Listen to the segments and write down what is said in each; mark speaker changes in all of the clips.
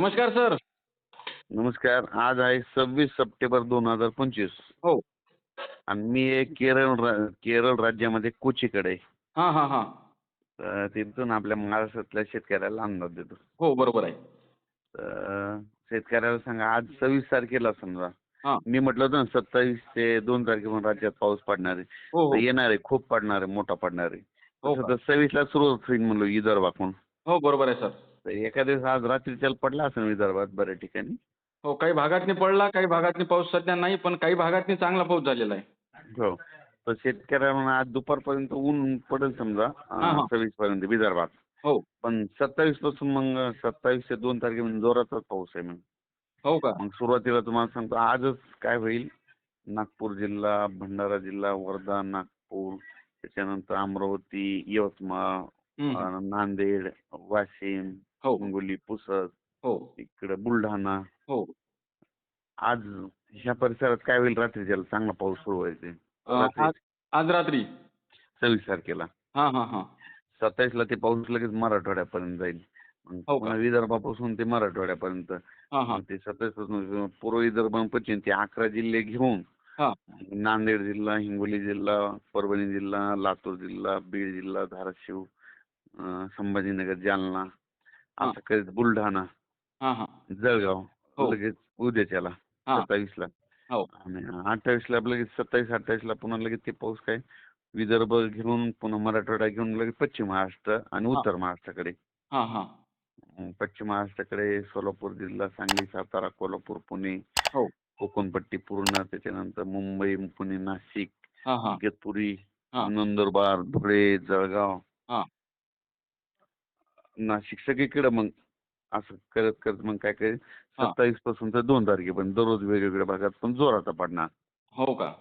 Speaker 1: नमस्कार सर.
Speaker 2: नमस्कार. आज आहे सव्वीस सप्टेंबर दोन हजार पंचवीस.
Speaker 1: हो.
Speaker 2: आणि मी केरळ रा- केरळ राज्यामध्ये कोचीकडे आहे.
Speaker 1: हां हां हां.
Speaker 2: तर तिथून आपल्या महाराष्ट्रातल्या शेतकऱ्याला अंदाज देतो.
Speaker 1: हो बरोबर आहे.
Speaker 2: तर शेतकऱ्याला सांगा आज सव्वीस तारखेला समजा.
Speaker 1: हां.
Speaker 2: मी म्हटलं होतं ना सत्तावीस ते दोन तारखेपर्यंत राज्यात पाऊस पडणार आहे.
Speaker 1: हो हो.
Speaker 2: येणार आहे खूप पडणार आहे मोठा पडणार आहे.
Speaker 1: हो
Speaker 2: तसं
Speaker 1: का?
Speaker 2: तर सव्वीसला सुरुवात होईल म्हणलो विदर्भाकडून.
Speaker 1: हो बरोबर आहे सर.
Speaker 2: तर एका दिवस आज रात्रीच्याला पडला असेल विदर्भात बऱ्याच ठिकाणी.
Speaker 1: हो काही भागातनी पडला काही भागातनी पाऊस सध्या नाही पण काही भागातनी चांगला पाऊस झालेला आहे.
Speaker 2: हो तर शेतकऱ्यांना आज दुपारपर्यंत ऊन पडेल समजा. सव्वीस पर्यंत विदर्भात.
Speaker 1: हो.
Speaker 2: पण सत्तावीसपासून मग सत्तावीस ते दोन तारखेपर्यंत जोराचाच पाऊस आहे मग.
Speaker 1: हो का?
Speaker 2: मग सुरुवातीला तुम्हाला सांगतो आजच काय होईल? नागपूर जिल्हा भंडारा जिल्हा वर्धा नागपूर त्याच्यानंतर अमरावती यवतमाळ नांदेड वाशिम
Speaker 1: हो.
Speaker 2: हिंगोली पुसद
Speaker 1: हो.
Speaker 2: इकडे बुलढाणा.
Speaker 1: हो.
Speaker 2: आज ह्या परिसरात काय होईल रात्रीच्याला चांगला पाऊस सुरू व्हायचे?
Speaker 1: आज आज रात्री.
Speaker 2: सव्वीस तारखेला.
Speaker 1: हां हां हां.
Speaker 2: सत्तावीसला ते पाऊस लगेच मराठवाड्यापर्यंत जाईल.
Speaker 1: हो का?
Speaker 2: विदर्भापासून ते मराठवाड्यापर्यंत.
Speaker 1: हां हां.
Speaker 2: मग ते सत्तावीसपासून पूर्व पश्चिम ते अकरा जिल्हे घेऊन
Speaker 1: हां.
Speaker 2: नांदेड जिल्हा हिंगोली जिल्हा परभणी जिल्हा लातूर जिल्हा बीड जिल्हा धाराशिव अं, संभाजीनगर जालना करीत बुलढाणा जळगाव
Speaker 1: हो.
Speaker 2: लगेच उद्याच्याला
Speaker 1: हां.
Speaker 2: सत्तावीसला.
Speaker 1: हो.
Speaker 2: आणि अठ्ठावीसला लगेच सत्तावीस अठ्ठावीसला पुन्हा लगेच ते पाऊस काय? विदर्भ घेऊन पुन्हा मराठवाडा घेऊन लगेच पश्चिम महाराष्ट्र आणि. उत्तर महाराष्ट्राकडे.
Speaker 1: हां हां.
Speaker 2: पश्चिम महाराष्ट्राकडे सोलापूर जिल्हा सांगली सातारा कोल्हापूर पुणे
Speaker 1: हो.
Speaker 2: कोकणपट्टी पूर्ण त्याच्यानंतर मुंबई पुणे नाशिक इगतपुरी. नंदुरबार धुळे जळगाव नाशिक सगळीकडे मग असं करत करत मग काय काय. सत्तावीसपासून तर दोन तारखेपर्यंत दररोज वेगवेगळ्या भागात पण जोराचा पडणार.
Speaker 1: हो का?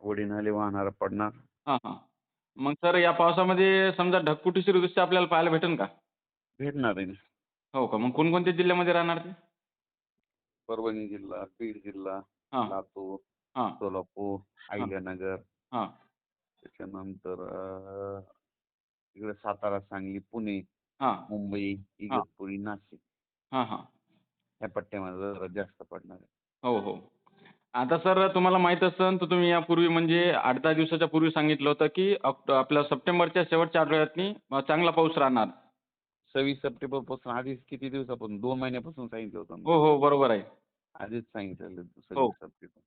Speaker 2: वडी नाले वाहणारा पडणार.
Speaker 1: हां हां. मग सर या पावसामध्ये समजा ढगफुटीची दृश्य आपल्याला पाहायला भेटेल का?
Speaker 2: भेटणार आहे ना.
Speaker 1: हो का? मग कोणकोणत्या जिल्ह्यामध्ये राहणार ते?
Speaker 2: परभणी जिल्हा बीड जिल्हा
Speaker 1: हां.
Speaker 2: लातूर
Speaker 1: हां.
Speaker 2: सोलापूर अहिल्यानगर
Speaker 1: हां.
Speaker 2: त्याच्यानंतर अं, इकडे सातारा सांगली पुणे. मुंबई इगतपुरी नाशिक.
Speaker 1: हां हां.
Speaker 2: या पट्ट्यामध्ये जरा जास्त पडणार आहे.
Speaker 1: हो हो. आता सर तुम्हाला माहीत असेल तर तुम्ही यापूर्वी म्हणजे आठ दहा दिवसाच्या पूर्वी सांगितलं होतं की ऑक्ट आपल्या सप्टेंबरच्या शेवटच्या आठवड्यातनी अं, चांगला पाऊस राहणार.
Speaker 2: सव्वीस सप्टेंबरपासून आधीच किती दिवसापासून? दोन महिन्यापासून सांगितलं होतं.
Speaker 1: हो हो. बरोबर आहे.
Speaker 2: आधीच सांगितलेलं
Speaker 1: हो.
Speaker 2: सव्वीस सप्टेंबर.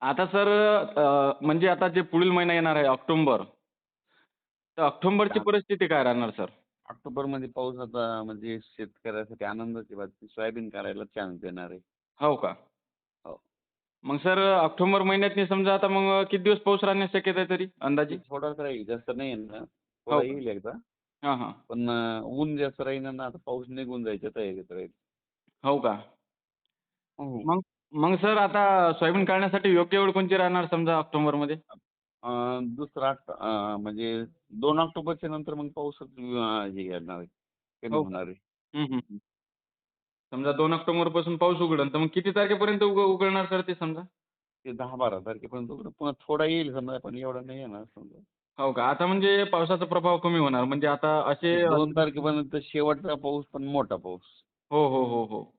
Speaker 1: आता सर अं, म्हणजे आता जे पुढील महिना येणार आहे ऑक्टोबर तर ऑक्टोबरची. परिस्थिती काय राहणार सर?
Speaker 2: ऑक्टोबरमध्ये पाऊस आता म्हणजे शेतकऱ्यासाठी आनंदाची बातमी सोयाबीन करायला चान्स देणार आहे.
Speaker 1: हो का?
Speaker 2: हो.
Speaker 1: मग सर ऑक्टोबर महिन्यातनी समजा आता मग किती दिवस पाऊस राहण्याची शक्यता आहे तरी अंदाजे?
Speaker 2: थोडा राहील जास्त नाही ना.
Speaker 1: हो
Speaker 2: थोडा? येईल एकदा.
Speaker 1: हां हां.
Speaker 2: पण ऊन जास्त राहील ना आता पाऊस निघून जायच्या तयारीत राहील.
Speaker 1: हो का?
Speaker 2: हो.
Speaker 1: मग मग सर आता सोयाबीन काढण्यासाठी योग्य वेळ कोणती राहणार समजा ऑक्टोबरमध्ये?
Speaker 2: अं, दुसरा म्हणजे दोन ऑक्टोबरच्या नंतर मग पाऊसच अं, हे येणार आहे कमी
Speaker 1: हो.
Speaker 2: होणार आहे.
Speaker 1: हं, हं, हं. समजा दोन ऑक्टोबरपासून पाऊस उघडल तर मग किती तारखेपर्यंत उग उघडणार सर ते समजा?
Speaker 2: ते दहा बारा तारखेपर्यंत उघडं. पुन्हा थोडा येईल समजा पण एवढा नाही येणार समजा.
Speaker 1: हो का? आता म्हणजे पावसाचा प्रभाव कमी होणार म्हणजे आता असे
Speaker 2: दोन तारखेपर्यंत शेवटचा पाऊस पण मोठा पाऊस.
Speaker 1: हो हो हो हो.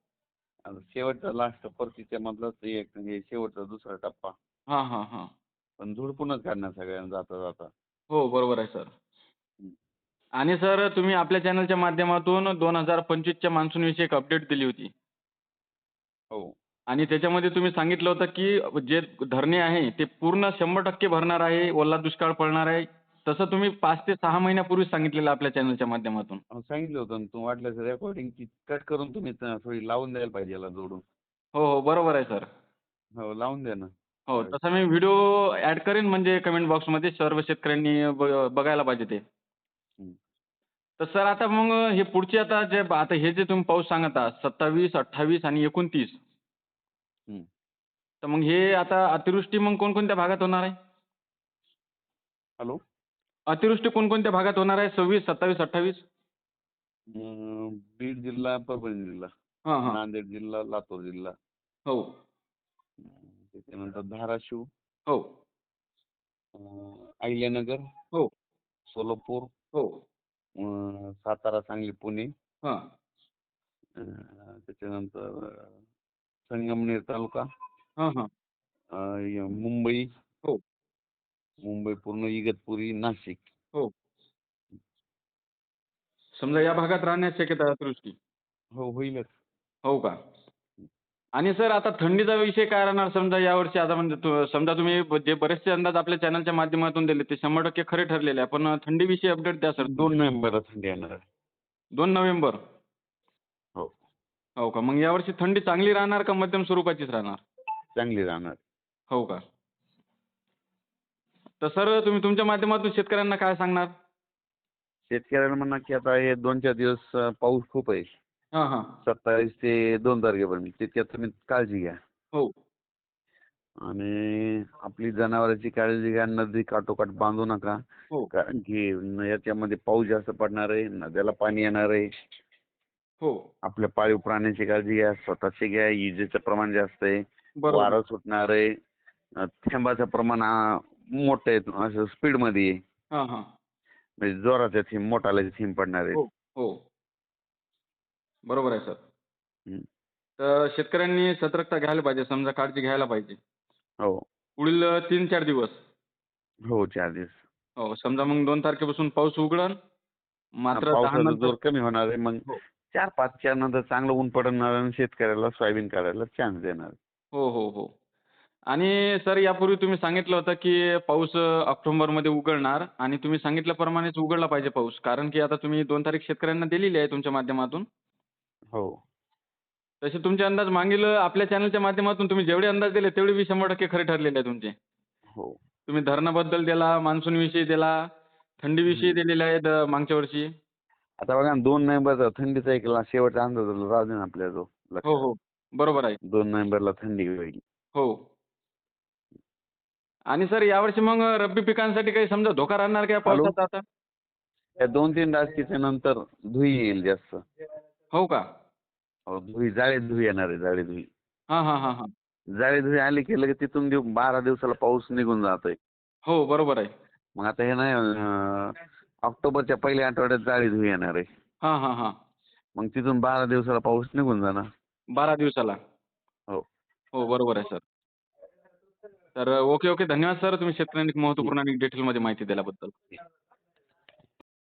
Speaker 2: आता शेवटचा लास्ट परतीच्या मधलाच एक म्हणजे शेवटचा दुसरा टप्पा.
Speaker 1: हां हां हां.
Speaker 2: पण झुडपूनच काढणार सगळ्यांना जाता जाता.
Speaker 1: हो बरोबर आहे सर.
Speaker 2: हं.
Speaker 1: आणि सर तुम्ही आपल्या चॅनलच्या माध्यमातून दोन हजार पंचवीसच्या मान्सूनविषयी एक अपडेट दिली होती.
Speaker 2: हो.
Speaker 1: आणि त्याच्यामध्ये तुम्ही सांगितलं होतं की जे धरणे आहे ते पूर्ण शंभर टक्के भरणार आहे ओला दुष्काळ पडणार आहे. तसं तुम्ही पाच ते सहा महिन्यापूर्वी सांगितलेलं आपल्या चॅनलच्या माध्यमातून.
Speaker 2: अहो, सांगितलं होतं ना तू वाटलं रेकॉर्डिंग कट करून तुम्ही त- थोडी लावून द्यायला पाहिजे याला जोडून.
Speaker 1: हो हो बरोबर आहे सर.
Speaker 2: हो लावून द्या ना.
Speaker 1: हो तसा मी व्हिडिओ ॲड करेन म्हणजे कमेंट बॉक्समध्ये सर्व शेतकऱ्यांनी ब- बघायला पाहिजे ते.
Speaker 2: हं.
Speaker 1: तर सर आता मग हे पुढचे आता जे आता हे जे तुम्ही पाऊस सांगत आहात सत्तावीस अठ्ठावीस आणि एकोणतीस.
Speaker 2: हं.
Speaker 1: तर मग हे आता अतिवृष्टी मग कोणकोणत्या भागात होणार आहे?
Speaker 2: हॅलो?
Speaker 1: अतिवृष्टी कोणकोणत्या भागात होणार आहे? सव्वीस सत्तावीस अठ्ठावीस?
Speaker 2: अं, बीड जिल्हा परभणी जिल्हा.
Speaker 1: हां हां.
Speaker 2: नांदेड जिल्हा लातूर जिल्हा.
Speaker 1: हो.
Speaker 2: अं, त्याच्यानंतर धाराशिव.
Speaker 1: हो.
Speaker 2: अहिल्यानगर.
Speaker 1: हो.
Speaker 2: सोलापूर.
Speaker 1: हो.
Speaker 2: सातारा सांगली पुणे.
Speaker 1: हां.
Speaker 2: त्याच्यानंतर संगमनेर तालुका.
Speaker 1: हां हां.
Speaker 2: मुंबई.
Speaker 1: हो.
Speaker 2: मुंबई पूर्ण इगतपुरी नाशिक.
Speaker 1: हो. समजा या भागात राहण्याची शक्यता अतिवृष्टी.
Speaker 2: हो होईलच.
Speaker 1: हो का? आणि सर आता थंडीचा विषय काय राहणार? समजा यावर्षी आता म्हणजे तु- समजा तुम्ही जे बरेचसे अंदाज आपल्या चॅनलच्या माध्यमातून दिले ते शंभर टक्के खरे ठरलेले आहे. पण थंडीविषयी अपडेट द्या सर.
Speaker 2: दोन नोव्हेंबरला थंडी येणार आहे.
Speaker 1: दोन नोव्हेंबर?
Speaker 2: हो.
Speaker 1: हो का? मग यावर्षी थंडी चांगली राहणार का मध्यम स्वरूपाचीच राहणार?
Speaker 2: चांगली राहणार.
Speaker 1: हो का? तर सर तुम्ही तुमच्या माध्यमातून शेतकऱ्यांना काय सांगणार?
Speaker 2: शेतकऱ्याला म्हणा की आता हे दोन चार दिवस अं, पाऊस खूप आहे.
Speaker 1: हां हां.
Speaker 2: सत्तावीस ते दोन तारखेपर्यंत त्याच्यात तुम्ही काळजी घ्या.
Speaker 1: हो.
Speaker 2: आणि आपली जनावरांची काळजी घ्या नदी काठोकाठ बांधू नका.
Speaker 1: हो.
Speaker 2: कारण की याच्यामध्ये पाऊस जास्त पडणार आहे नद्याला पाणी येणार आहे.
Speaker 1: हो.
Speaker 2: आपल्या पाळीव प्राण्यांची काळजी घ्या स्वतःची घ्या इजेचं प्रमाण जास्त आहे.
Speaker 1: बरोबर.
Speaker 2: वारं सुटणार आहे. अं, थेंबाचं प्रमाण आ, मोठं आहे असं स्पीडमध्ये आहे.
Speaker 1: हां हां.
Speaker 2: म्हणजे जोराच्या थेंब मोठाले थेंब पडणार आहे.
Speaker 1: हो हो. बरोबर आहे सर.
Speaker 2: हं.
Speaker 1: तर शेतकऱ्यांनी सतर्कता घ्यायला पाहिजे समजा काळजी घ्यायला पाहिजे.
Speaker 2: हो.
Speaker 1: पुढील तीन चार दिवस.
Speaker 2: हो चार दिवस.
Speaker 1: हो समजा मग दोन तारखेपासून पाऊस उघडल मात्र दहा
Speaker 2: पावसाचा
Speaker 1: नंतर
Speaker 2: जोर कमी होणार आहे मग
Speaker 1: हो.
Speaker 2: चार पाचच्या नंतर चांगलं ऊन पडणार आणि शेतकऱ्याला सोयाबीन काढायला चान्स देणार.
Speaker 1: हो हो हो. आणि सर यापूर्वी तुम्ही सांगितलं होतं की पाऊस अ, ऑक्टोबरमध्ये उघडणार आणि तुम्ही सांगितल्याप्रमाणेच उघडला पाहिजे पाऊस. कारण की आता तुम्ही दोन तारीख शेतकऱ्यांना दिलेली आहे तुमच्या माध्यमातून.
Speaker 2: हो.
Speaker 1: तसे तुमचे अंदाज मागील आपल्या चॅनलच्या माध्यमातून तुम्ही जेवढे अंदाज दिले तेवढे बी शंभर टक्के खरे ठरलेले आहे तुमचे.
Speaker 2: हो.
Speaker 1: तुम्ही धरणाबद्दल दिला मान्सूनविषयी दिला थंडीविषयी दिलेले आहेत अ, मागच्या वर्षी.
Speaker 2: आता बघा ना, दोन नोव्हेंबरचा थंडीचा एक ला- शेवटचा अंदाज राहू दे ना आपल्या जो
Speaker 1: हो हो. बरोबर आहे.
Speaker 2: दोन नोव्हेंबरला थंडी होईल.
Speaker 1: हो. आणि सर यावर्षी मग रब्बी पिकांसाठी काही समजा धोका राहणार का या
Speaker 2: हॅलो?
Speaker 1: पावसाचा आता?
Speaker 2: या दोन तीन राशीच्या नंतर धुई येईल जास्त.
Speaker 1: हो का?
Speaker 2: हो धुई जाळी धुई येणार आहे जाळी धुई.
Speaker 1: हां हां हां हां.
Speaker 2: जाळी धुई आली की लगेच तिथून बारा दिवसाला पाऊस निघून जातोय.
Speaker 1: हो बरोबर आहे.
Speaker 2: मग आता हे नाही अं, ऑक्टोबरच्या पहिल्या आठवड्यात जाळी धुई येणार आहे.
Speaker 1: हां हां हां.
Speaker 2: मग तिथून बारा दिवसाला पाऊस निघून जाणार.
Speaker 1: बारा दिवसाला?
Speaker 2: हो.
Speaker 1: हो बरोबर आहे सर. तर ओके ओके. धन्यवाद सर. तुम्ही शेतकऱ्यांनी महत्त्वपूर्ण आणि डिटेलमध्ये माहिती दिल्याबद्दल.